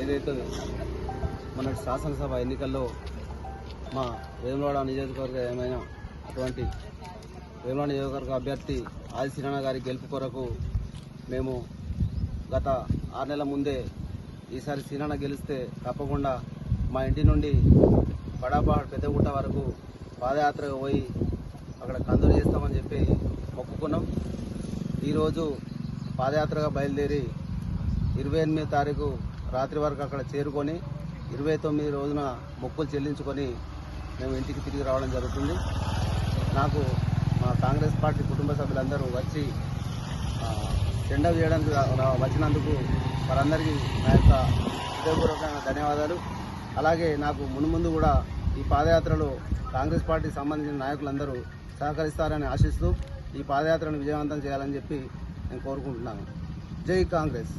ఏదైతే మన శాసనసభ ఎన్నికల్లో మా వేములవాడ నియోజకవర్గ ఏమైనా అటువంటి వేములవాడ నియోజకవర్గ అభ్యర్థి ఆది సిరణ గారి గెలుపు కొరకు మేము గత ఆరు నెలల ముందే ఈసారి సిరణ గెలిస్తే తప్పకుండా మా ఇంటి నుండి బడాపహాడ్ పెద్దగుట్ట వరకు పాదయాత్రగా పోయి అక్కడ కందులు చేస్తామని చెప్పి మొక్కుకున్నాం. ఈరోజు పాదయాత్రగా బయలుదేరి ఇరవై ఎనిమిది తారీఖు రాత్రి వరకు అక్కడ చేరుకొని ఇరవై తొమ్మిది రోజున మొక్కులు చెల్లించుకొని మేము ఇంటికి తిరిగి రావడం జరుగుతుంది. నాకు మా కాంగ్రెస్ పార్టీ కుటుంబ సభ్యులందరూ వచ్చి ఆ, టెండర్ చేయడానికి వచ్చినందుకు వారందరికీ నా యొక్క హృదయపూర్వకమైన ధన్యవాదాలు. అలాగే నాకు మున్ముందు కూడా ఈ పాదయాత్రలో కాంగ్రెస్ పార్టీకి సంబంధించిన నాయకులందరూ సహకరిస్తారని ఆశిస్తూ ఈ పాదయాత్రను విజయవంతం చేయాలని చెప్పి నేను కోరుకుంటున్నాను. జై కాంగ్రెస్.